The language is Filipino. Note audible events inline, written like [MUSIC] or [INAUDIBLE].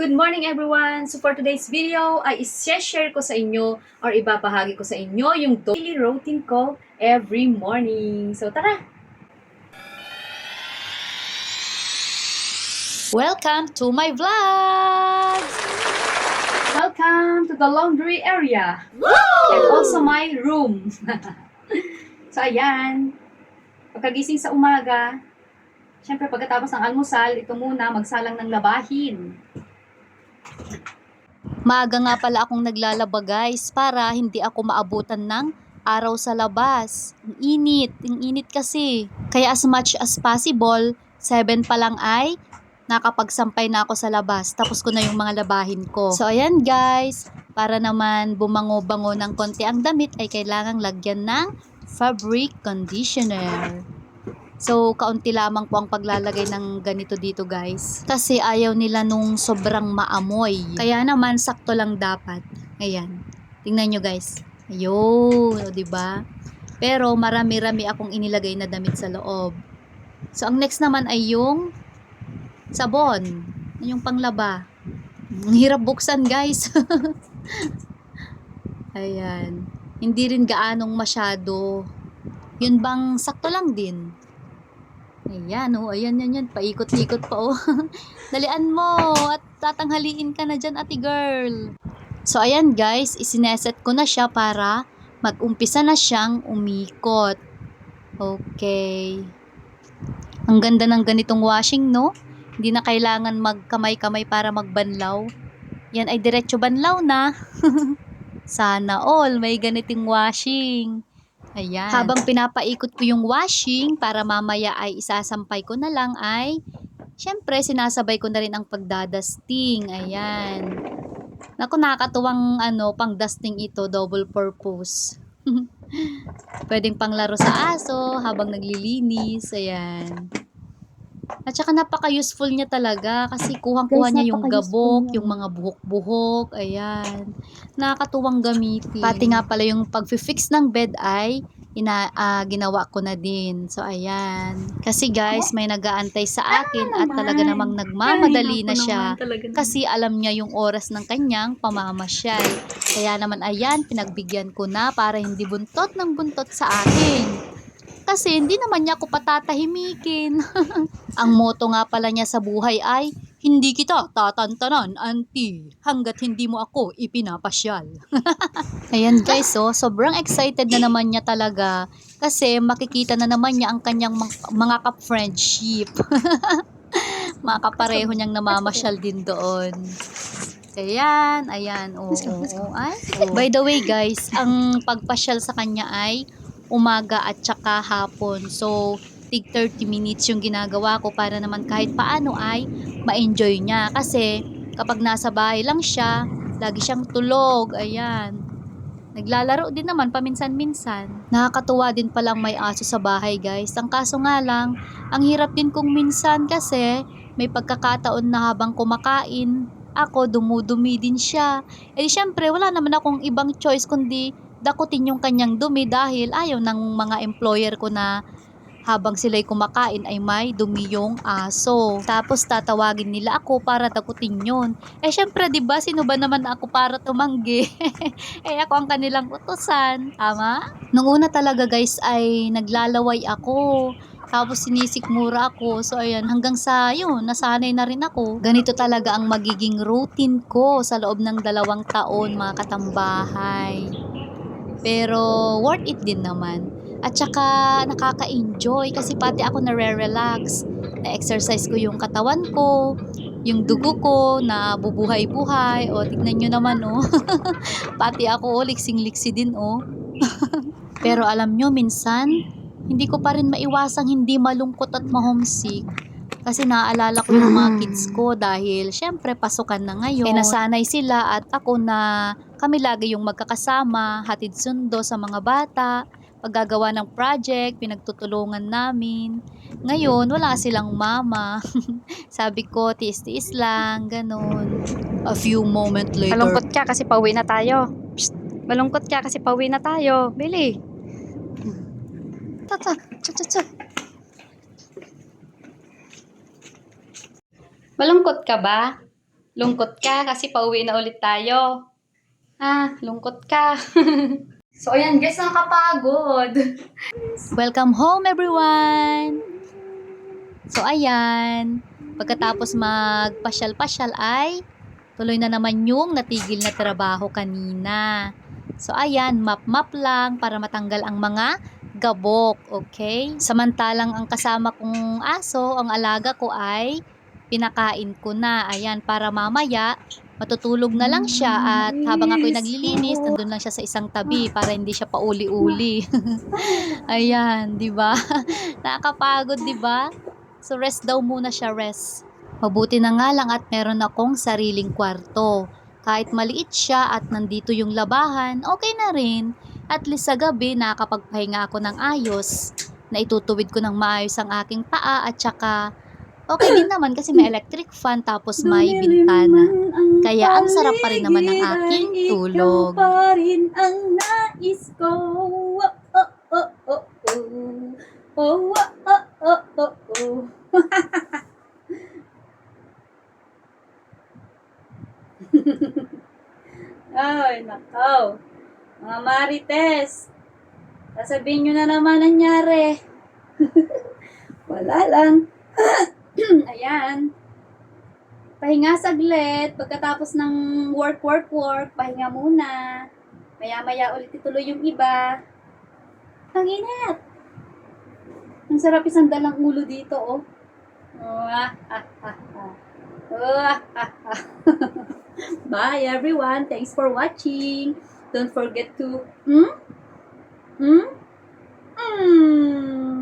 Good morning everyone! So for today's video ay isi-share ko sa inyo or ibabahagi ko sa inyo yung daily routine ko every morning. So tara! Welcome to my vlog! Welcome to the laundry area and also my room. [LAUGHS] so ayan, pagkagising sa umaga, syempre pagkatapos ng almusal, ito muna magsalang ng labahin. Maaga nga pala akong naglalaba guys para hindi ako maabutan ng araw sa labas. Ang init, ang init kasi. Kaya as much as possible, 7 pa lang ay nakapagsampay na ako sa labas. Tapos ko na yung mga labahin ko. So ayan guys, para naman bumango-bango ng konti ang damit ay kailangang lagyan ng fabric conditioner. So, kaunti lamang po ang paglalagay ng ganito dito guys. Kasi ayaw nila nung sobrang maamoy. Kaya naman, sakto lang dapat. Ayan. Tingnan nyo guys. Ayun, o diba? Pero marami-rami akong inilagay na damit sa loob. So, ang next naman ay yung sabon. Yung panglaba. Ang hirap buksan guys. [LAUGHS] Ayan. Hindi rin gaanong masyado. Yun bang sakto lang din. Ayan, oh, ayan, yan, yan. Paikot-ikot pa, oh. [LAUGHS] Dalian mo at tatanghaliin ka na dyan, ate girl. So, ayan guys, isineset ko na siya para mag-umpisa na siyang umikot. Okay. Ang ganda ng ganitong washing, no? Hindi na kailangan magkamay-kamay para magbanlaw. Yan ay diretso banlaw na. [LAUGHS] Sana all may ganiting washing. Ayan. Habang pinapaikot ko yung washing para mamaya ay isasampay ko na lang ay syempre sinasabay ko na rin ang pagdadusting. Ayan. Naku, nakakatuwang ano, pang dusting ito, double purpose. [LAUGHS] Pwedeng panglaro sa aso habang naglilinis. Ayan. At saka napaka-useful niya talaga kasi kuhang-kuha Guys, niya yung napaka-useful gabok, niya. yung mga buhok-buhok, ayan. Nakakatuwang gamitin. Pati nga pala yung pag-fix ng bed ay ina, ah, ginawa ko na din. So, ayan. Kasi guys, may nag-aantay sa akin at talaga namang nagmamadali na siya. Kasi alam niya yung oras ng kanyang pamamasyal. Kaya naman ayan, pinagbigyan ko na para hindi buntot ng buntot sa akin. Kasi hindi naman niya ako patatahimikin. [LAUGHS] Ang moto nga pala niya sa buhay ay, hindi kita tatantanan, auntie, hanggat hindi mo ako ipinapasyal. [LAUGHS] Ayan guys, so sobrang excited na naman niya talaga kasi makikita na naman niya ang kanyang mga, ka-friendship. [LAUGHS] mga kapareho niyang namamasyal din doon. Ayan, ayan, oo, let's go. oo, ay. By the way guys, ang pagpasyal sa kanya ay umaga at saka hapon. So, tig 30 minutes yung ginagawa ko para naman kahit paano ay ma-enjoy niya. Kasi kapag nasa bahay lang siya, lagi siyang tulog. Ayan. Naglalaro din naman paminsan-minsan. Nakakatuwa din palang may aso sa bahay guys. Ang kaso nga lang, ang hirap din kung minsan kasi may pagkakataon na habang kumakain, ako dumudumi din siya. Eh syempre wala naman akong ibang choice kundi dakutin yung kanyang dumi dahil ayaw ng mga employer ko na habang sila'y kumakain ay may dumi yung aso. Tapos tatawagin nila ako para dakutin yun. Eh syempre ba sino ba naman ako para tumanggi? [LAUGHS] eh ako ang kanilang utusan. Tama? Nung una talaga guys ay naglalaway ako. Tapos sinisikmura ako. So ayan, hanggang sa yun, nasanay na rin ako. Ganito talaga ang magiging routine ko sa loob ng dalawang taon mga katambahay. Pero worth it din naman. At saka nakaka-enjoy kasi pati ako nare-relax. Na-exercise ko yung katawan ko, yung dugo ko na bubuhay-buhay. O tignan nyo naman oh. [LAUGHS] pati ako oh, liksing-liksi din oh. [LAUGHS] Pero alam nyo minsan, hindi ko pa rin maiwasang hindi malungkot at ma-homesick. Kasi naaalala ko yung mga kids ko dahil syempre pasukan na ngayon. Eh nasanay sila at ako na kami lagi yung magkakasama, hatid sundo sa mga bata, paggagawa ng project, pinagtutulungan namin. Ngayon, wala silang mama. [LAUGHS] Sabi ko, tiis-tiis lang, ganun. A few moments later. Malungkot ka kasi pauwi na tayo. Psst, malungkot ka kasi pauwi na tayo. Bili. Tata, cha cha Malungkot ka ba? Lungkot ka kasi pauwi na ulit tayo. Ah, lungkot ka. [LAUGHS] so, ayan guys, nakakapagod. Welcome home everyone! So ayan, pagkatapos magpasyal-pasyal ay tuloy na naman yung natigil na trabaho kanina. So ayan, map-map lang para matanggal ang mga gabok, okay? Samantalang ang kasama kong aso, ang alaga ko ay pinakain ko na. Ayan, para mamaya matutulog na lang siya at habang ako'y naglilinis, nandun lang siya sa isang tabi para hindi siya pauli-uli. [LAUGHS] Ayan, 'di ba? [LAUGHS] Nakakapagod, 'di ba? So rest daw muna siya, rest. Mabuti na nga lang at meron akong sariling kwarto. Kahit maliit siya at nandito yung labahan, okay na rin. At least sa gabi nakakapagpahinga ako ng ayos. Na itutuwid ko ng maayos ang aking paa at saka okay din naman kasi may electric fan tapos may bintana. Kaya ang sarap pa rin naman ng aking tulog. Pa rin ang nais ko. Oh, oh, oh, oh, oh. Oh, oh, oh, oh, oh, [LAUGHS] oh. Ay, nakaw. Mga Marites, sasabihin nyo na naman nangyari. [LAUGHS] Wala lang. Ayan. Pahinga saglit. Pagkatapos ng work, work, work, pahinga muna. Maya-maya ulit ituloy yung iba. Ang init. Ang sarap isandal ang ulo dito, oh. Oh, ah, ah, ah, ah. Oh, ah, ah, ah. [LAUGHS] Bye, everyone. Thanks for watching. Don't forget to... Hmm? Hmm? Hmm?